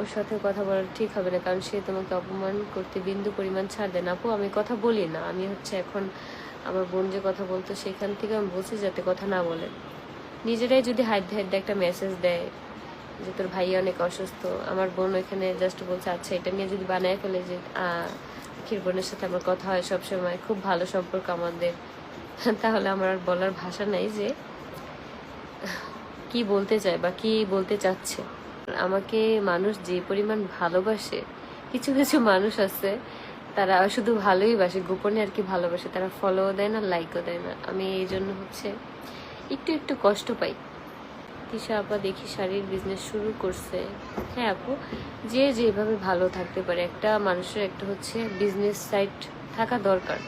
ওর সাথে কথা বলা ঠিক হবে না, কারণ সে তোমাকে অপমান করতে বিন্দু পরিমাণ ছাড় দেন আপু, আমি কথা বলি না। আমি হচ্ছে এখন আমার বোন যে কথা বলতো, সেখান থেকে আমি বলছি যাতে কথা না বলে। নিজেরাই যদি হাইড হাইড একটা মেসেজ দেয় যে তোর ভাই অনেক অসুস্থ, আমার বোন ওইখানে জাস্ট বলছে আচ্ছা এটা নিয়ে যদি বানায় ফেলে যে আখির বোনের সাথে আমার কথা হয় সবসময়, খুব ভালো সম্পর্ক আমাদের। তাহলে আমার আর বলার ভাষা নাই যে কি বলতে চায় বা কি বলতে চাচ্ছে। আমাকে মানুষ যে পরিমাণ ভালোবাসে, কিছু কিছু মানুষ আছে, তারা শুধু ভালোই বাসে, গোপনে আর কি ভালোবাসে, তারা ফলো দেয় না লাইকও দেয় না। আমি এই জন্য হচ্ছে একটু একটু কষ্ট পাই। তিশা আপা দেখি শাড়ির বিজনেস শুরু করছে। হ্যাঁ আপু, যে যেভাবে ভালো থাকতে পারে, একটা মানুষের একটা হচ্ছে বিজনেস সাইট থাকা দরকার।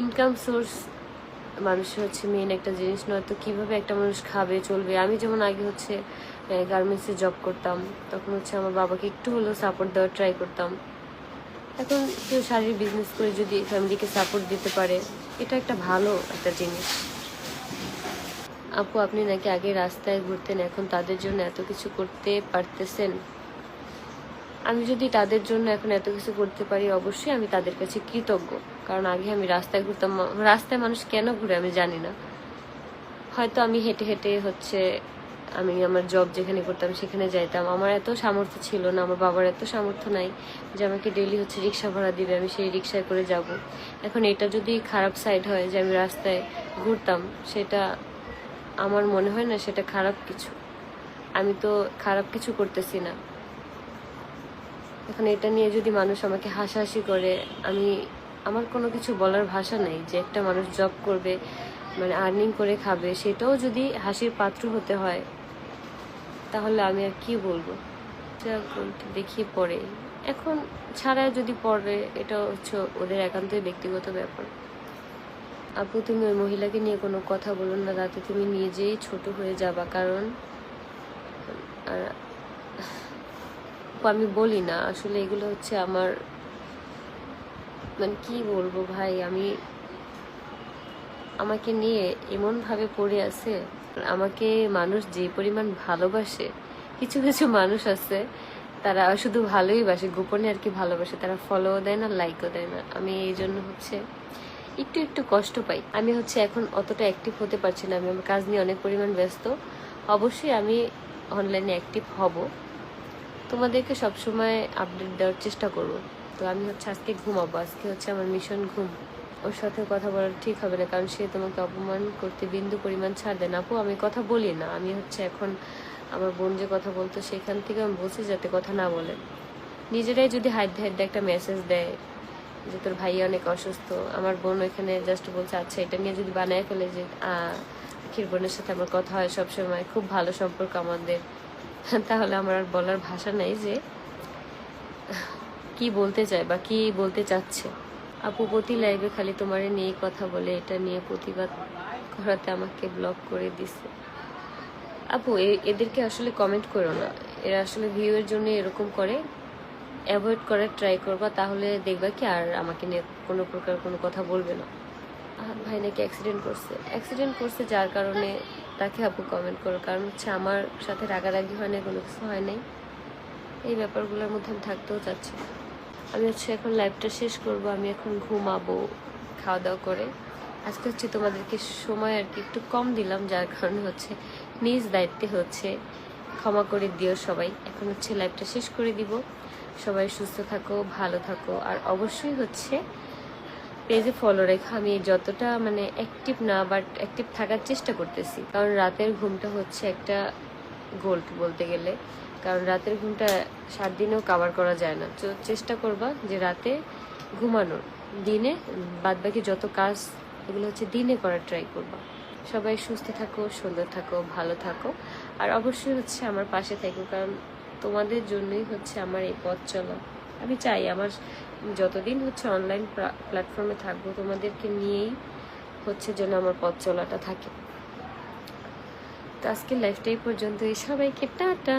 ইনকাম সোর্স মানুষের হচ্ছে মেন একটা জিনিস, নয়তো কীভাবে একটা মানুষ খাবে, চলবে। আমি যেমন আগে হচ্ছে গার্মেন্টসে জব করতাম, তখন হচ্ছে আমার বাবাকে একটু হলেও সাপোর্ট দেওয়ার ট্রাই করতাম। এখন কেউ শাড়ির বিজনেস করে যদি ফ্যামিলিকে সাপোর্ট দিতে পারে, এটা একটা ভালো একটা জিনিস। আপু, আপনি নাকি আগে রাস্তায় ঘুরতেন, এখন তাদের জন্য এত কিছু করতে পারতেছেন? আমি যদি তাদের জন্য এখন এত কিছু করতে পারি, অবশ্যই আমি তাদের কাছে কৃতজ্ঞ। কারণ আগে আমি রাস্তায় ঘুরতাম, রাস্তায় মানুষ কেন ঘুরে আমি জানি না। হয়তো আমি হেঁটে হেঁটে হচ্ছে আমি আমার জব যেখানে করতাম সেখানে যাইতাম। আমার এত সামর্থ্য ছিল না, আমার বাবার এত সামর্থ্য নাই যে আমাকে ডেলি হচ্ছে রিক্সা ভাড়া দিবে, আমি সেই রিক্সায় করে যাব। এখন এটা যদি খারাপ সাইড হয় যে আমি রাস্তায় ঘুরতাম, সেটা আমার মনে হয় না সেটা খারাপ কিছু। আমি তো খারাপ কিছু করতেছি না। এখন এটা নিয়ে যদি মানুষ আমাকে হাসাহাসি করে, আমি, আমার কোনো কিছু বলার ভাষা নেই যে একটা মানুষ জব করবে মানে আর্নিং করে খাবে, সেটাও যদি হাসির পাত্র হতে হয়, তাহলে আমি আর কি বলব? দেখি পরে। এখন ছাড়া যদি পড়ে এটা হচ্ছে ওদের একান্তই ব্যক্তিগত ব্যাপার। আপু, তুমি ওই মহিলাকে নিয়ে কোনো কথা বলো না, তাতে তুমি নিজেই ছোট হয়ে যাবা, কারণ, আর আমি বলি না। আসলে এগুলো হচ্ছে আমার মানে কি বলব ভাই, আমি আমাকে নিয়ে এমন ভাবে পড়ে আছে, আমাকে মানুষ যে পরিমাণ ভালোবাসে, কিছু কিছু মানুষ আছে, তারা শুধু ভালোই বাসে, গোপনে আর কি ভালোবাসে, তারা ফলো দেয় না লাইকও দেয় না। আমি এই জন্য হচ্ছে একটু একটু কষ্ট পাই। আমি হচ্ছে এখন অতটা অ্যাক্টিভ হতে পারছি না, আমি আমার কাজ নিয়ে অনেক পরিমাণ ব্যস্ত। অবশ্যই আমি অনলাইনে অ্যাক্টিভ হব। তোমাদেরকে সবসময় আপডেট দেওয়ার চেষ্টা করব। তো আমি হচ্ছে আজকে ঘুমাবো। আজকে হচ্ছে আমার মিশন ঘুম। ওর সাথে কথা বলা ঠিক হবে না, কারণ সে তোমাকে অপমান করতে বিন্দু পরিমাণ ছাড় দেন আপু, আমি কথা বলি না। আমি হচ্ছে এখন আমার বোন যে কথা বলতো, সেখান থেকে আমি বলছি যাতে কথা না বলে। নিজেরাই যদি হাইড হাইড একটা মেসেজ দেয় যে তোর ভাই অনেক অসুস্থ, আমার বোন ওইখানে জাস্ট বলছে আচ্ছা এটা নিয়ে যদি বানায় ফেলে যে আখির বোনের সাথে আমার কথা হয় সবসময়, খুব ভালো সম্পর্ক আমাদের। তাহলে আমার আর বলার ভাষা নাই যে কি বলতে চায় বা কি বলতে চাচ্ছে। আপু প্রতি লাইভে খালি তোমারে নিয়ে কথা বলে, এটা নিয়ে প্রতিবাদ করাতে আমাকে ব্লক করে দিছে। আপু এদেরকে আসলে কমেন্ট করো না। এরা আসলে ভিউয়ের জন্য এরকম করে। অ্যাভয়েড করার ট্রাই করবা, তাহলে দেখবা কি আর আমাকে নিয়ে কোনো প্রকার কোনো কথা বলবে না। ভাই নাকি অ্যাক্সিডেন্ট করছে। অ্যাক্সিডেন্ট করছে যার কারণে তাকে আপু কমেন্ট করো, কারণ হচ্ছে আমার সাথে রাগারাগি হয় না কোনো কিছু হয় নাই। এই ব্যাপারগুলোর মধ্যে আমি থাকতেও চাচ্ছি আমি হচ্ছে এখন লাইভটা শেষ করব, আমি এখন ঘুমাবো খাওয়া দাওয়া করে। আজকে হচ্ছে তোমাদেরকে সময় আর কি একটু কম দিলাম, যার কারণে হচ্ছে নিজ দায়িত্বে হচ্ছে ক্ষমা করে দিও সবাই। এখন হচ্ছে লাইভটা শেষ করে দিব। সবাই সুস্থ থাকো, ভালো থাকো, আর অবশ্যই হচ্ছে পেজে ফলো রেখো আমি যতটা মানে অ্যাক্টিভ না বাট অ্যাক্টিভ থাকার চেষ্টা করতেছি। কারণ রাতের ঘুমটা হচ্ছে একটা গোল্ড বলতে গেলে। কারণ রাতের ঘুমটা সাত দিনেও কাভার করা যায় না। তো চেষ্টা করবা যে রাতে ঘুমানোর। দিনে বাদ বাকি যত কাজ, এগুলো হচ্ছে দিনে করার ট্রাই করবা। সবাই সুস্থ থাকো, সুন্দর থাকো, ভালো থাকো। আর অবশ্যই হচ্ছে আমার পাশে থাকো, কারণ তোমাদের জন্যই হচ্ছে আমার এই পথ চলা। আমি চাই আমার যতদিন হচ্ছে অনলাইন প্ল্যাটফর্মে থাকব, তোমাদেরকে নিয়েই হচ্ছে যেন আমার পথ চলাটা থাকে। তো আজকের লাইফটাই পর্যন্ত এই সবাইকে টাটা!